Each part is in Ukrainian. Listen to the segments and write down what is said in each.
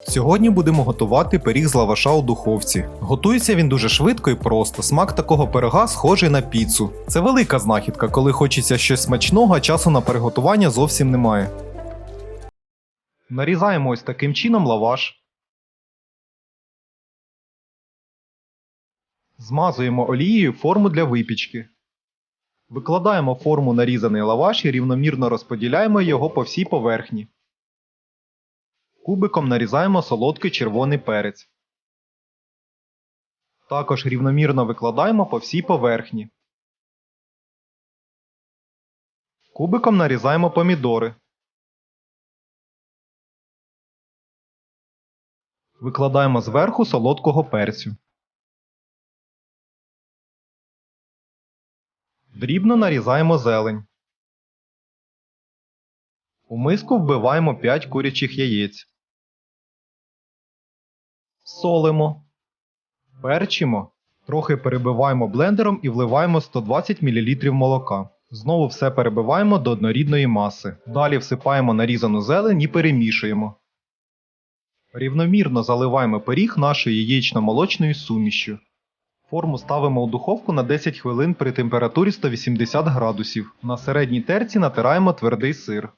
Сьогодні будемо готувати пиріг з лаваша у духовці. Готується він дуже швидко і просто. Смак такого пирога схожий на піцу. Це велика знахідка, коли хочеться щось смачного, а часу на приготування зовсім немає. Нарізаємо ось таким чином лаваш. Змазуємо олією форму для випічки. Викладаємо форму нарізаний лаваш і рівномірно розподіляємо його по всій поверхні. Кубиком нарізаємо солодкий червоний перець. Також рівномірно викладаємо по всій поверхні. Кубиком нарізаємо помідори. Викладаємо зверху солодкого перцю. Дрібно нарізаємо зелень. У миску вбиваємо 5 курячих яєць. Солимо. Перчимо. Трохи перебиваємо блендером і вливаємо 120 мл молока. Знову все перебиваємо до однорідної маси. Далі всипаємо нарізану зелень і перемішуємо. Рівномірно заливаємо пиріг нашою яєчно-молочною сумішю. Форму ставимо у духовку на 10 хвилин при температурі 180 градусів. На середній терці натираємо твердий сир.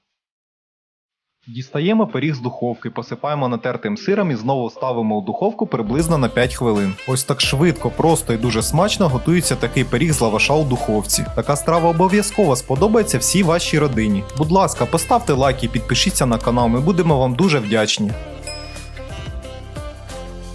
Дістаємо пиріг з духовки, посипаємо натертим сиром і знову ставимо у духовку приблизно на 5 хвилин. Ось так швидко, просто і дуже смачно готується такий пиріг з лаваша у духовці. Така страва обов'язково сподобається всій вашій родині. Будь ласка, поставте лайк і підпишіться на канал, ми будемо вам дуже вдячні.